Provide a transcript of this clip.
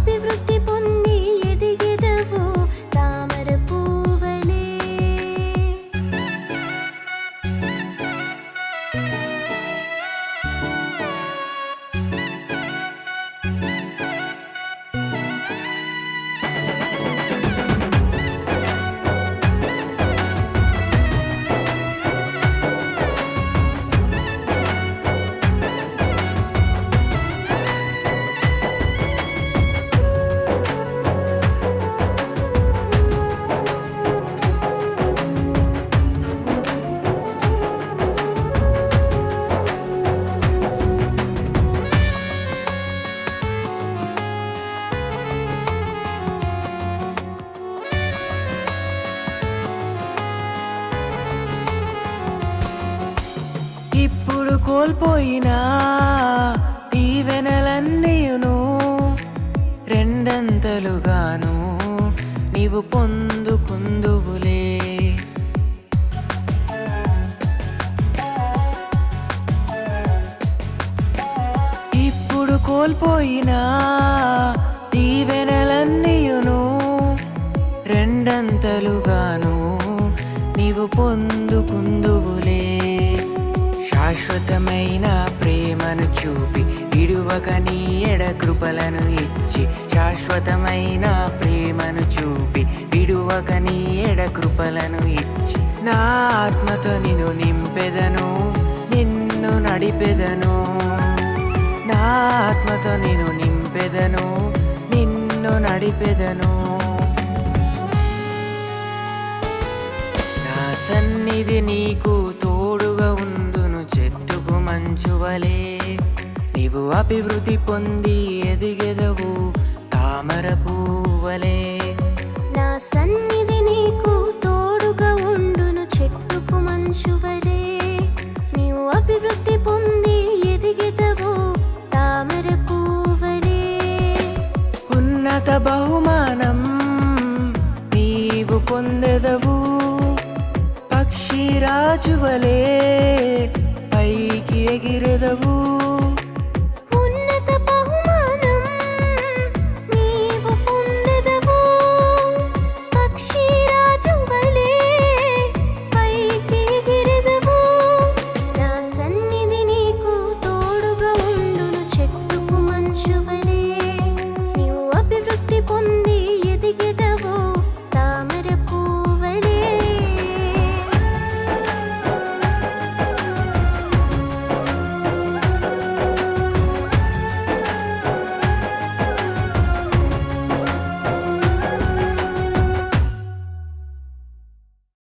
happy birthday. ఇప్పుడు కోల్పోయినా దీవెనలన్నీయును రెండంతలుగాను నీవు పొందుకుందువులే. ఇప్పుడు కోల్పోయినా దీవెనలన్నీయును రెండంతలుగాను నీవు పొందుకుందువులే. శాశ్వతమైన ప్రేమను చూపి ఇడువక నీ ఎడ కృపలను ఇచ్చి శాశ్వతమైన ప్రేమను చూపి విడువక నీ ఎడ కృపలను ఇచ్చి. నా ఆత్మతో నిన్ను నింపెదను నిన్ను నడిపెదను. నా ఆత్మతో నేను నింపెదను నిన్ను నడిపెదను. నా సన్నిధి నీకు మంచువలే నీవు అభివృద్ధి పొంది ఎదిగెదవు తామర పువ్వలే. నా సన్నిధి నీకు తోడుగా ఉండును చెట్టుకు మంచువలే. నీవు అభివృద్ధి పొంది ఎదిగెదవు తామర పువ్వలే. ఉన్నత బహుమానం నీవు పొందెదవు పక్షిరాజువలే పైకి vous.